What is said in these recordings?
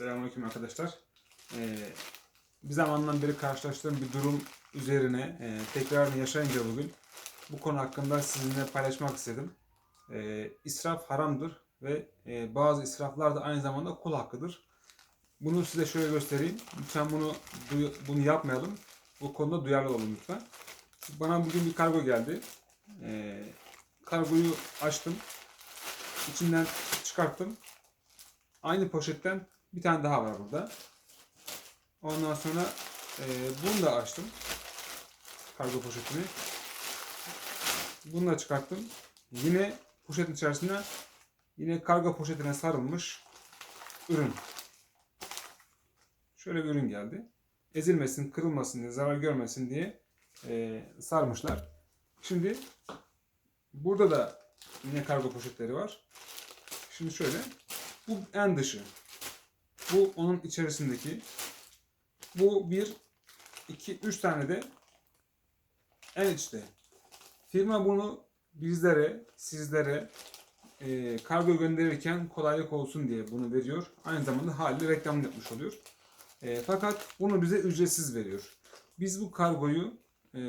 Selamünaleyküm arkadaşlar. Ee, bir zamandan beri karşılaştığım bir durum üzerine e, tekrarını yaşayınca bugün bu konu hakkında sizinle paylaşmak istedim. Ee, israf haramdır ve e, bazı israflar da aynı zamanda kul hakkıdır. Bunu size şöyle göstereyim. Lütfen bunu bunu yapmayalım. Bu konuda duyarlı olun lütfen. Bana bugün bir kargo geldi. Ee, kargoyu açtım. İçinden çıkarttım. Aynı poşetten bir tane daha var burada. Ondan sonra e, bunu da açtım. Kargo poşetini. Bunu da çıkarttım. Yine poşetin içerisine yine kargo poşetine sarılmış ürün. Şöyle bir ürün geldi. Ezilmesin, kırılmasın diye, zarar görmesin diye e, sarmışlar. Şimdi burada da yine kargo poşetleri var. Şimdi şöyle. Bu en dışı. Bu onun içerisindeki. Bu bir, iki, üç tane de en içte. Firma bunu bizlere, sizlere e, kargo gönderirken kolaylık olsun diye bunu veriyor. Aynı zamanda haliyle reklam yapmış oluyor. E, fakat bunu bize ücretsiz veriyor. Biz bu kargoyu e,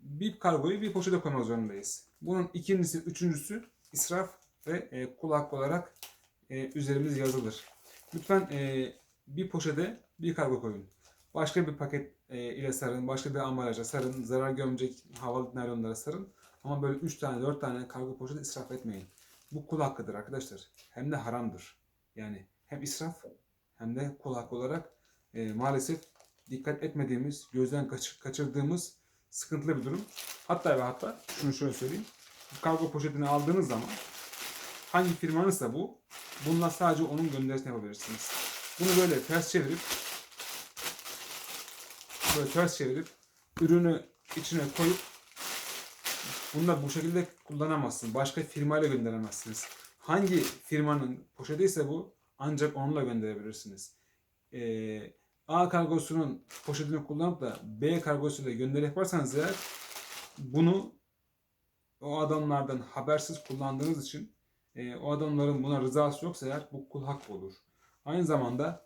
bir kargoyu bir poşete koymak zorundayız. Bunun ikincisi, üçüncüsü israf ve e, kul hakkı olarak e, üzerimiz yazılır. Lütfen e, bir poşete bir kargo koyun. Başka bir paket e, ile sarın, başka bir ambalaja sarın, zarar görmeyecek havalı naylonlara sarın. Ama böyle 3 tane 4 tane kargo poşeti israf etmeyin. Bu kul hakkıdır arkadaşlar. Hem de haramdır. Yani hem israf hem de kul hakkı olarak e, maalesef dikkat etmediğimiz, gözden kaçır, kaçırdığımız sıkıntılı bir durum. Hatta ve hatta şunu şöyle söyleyeyim. Kargo poşetini aldığınız zaman hangi firmanızsa bu, bununla sadece onun gönderisini yapabilirsiniz. Bunu böyle ters çevirip böyle ters çevirip ürünü içine koyup bunu da bu şekilde kullanamazsın. Başka firmayla gönderemezsiniz. Hangi firmanın poşeti ise bu ancak onunla gönderebilirsiniz. Ee, A kargosunun poşetini kullanıp da B kargosuyla gönderi yaparsanız eğer bunu o adamlardan habersiz kullandığınız için e, o adamların buna rızası yoksa eğer bu kul hakkı olur. Aynı zamanda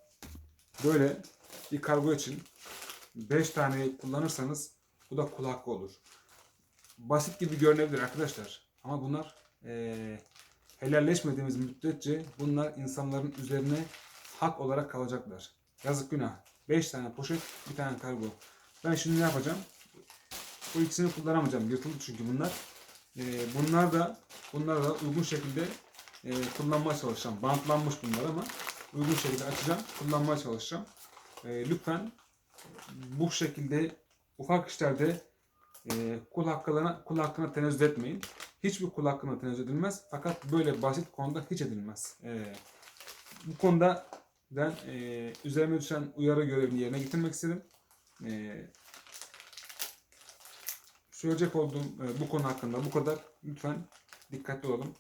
böyle bir kargo için 5 tane kullanırsanız bu da kul hakkı olur. Basit gibi görünebilir arkadaşlar. Ama bunlar e, helalleşmediğimiz müddetçe bunlar insanların üzerine hak olarak kalacaklar. Yazık günah. 5 tane poşet, bir tane kargo. Ben şimdi ne yapacağım? Bu ikisini kullanamayacağım. Yırtıldı çünkü bunlar. E, bunlar da bunlar da uygun şekilde e, kullanmaya çalışacağım. Bantlanmış bunlar ama uygun şekilde açacağım. Kullanmaya çalışacağım. E, lütfen bu şekilde ufak işlerde e, kul hakkına kul hakkına tenezzül etmeyin. Hiçbir kul hakkına tenezzül edilmez. Fakat böyle basit konuda hiç edilmez. E, bu konuda ben e, üzerime düşen uyarı görevini yerine getirmek istedim. E, söyleyecek olduğum e, bu konu hakkında bu kadar. Lütfen dikkatli olalım.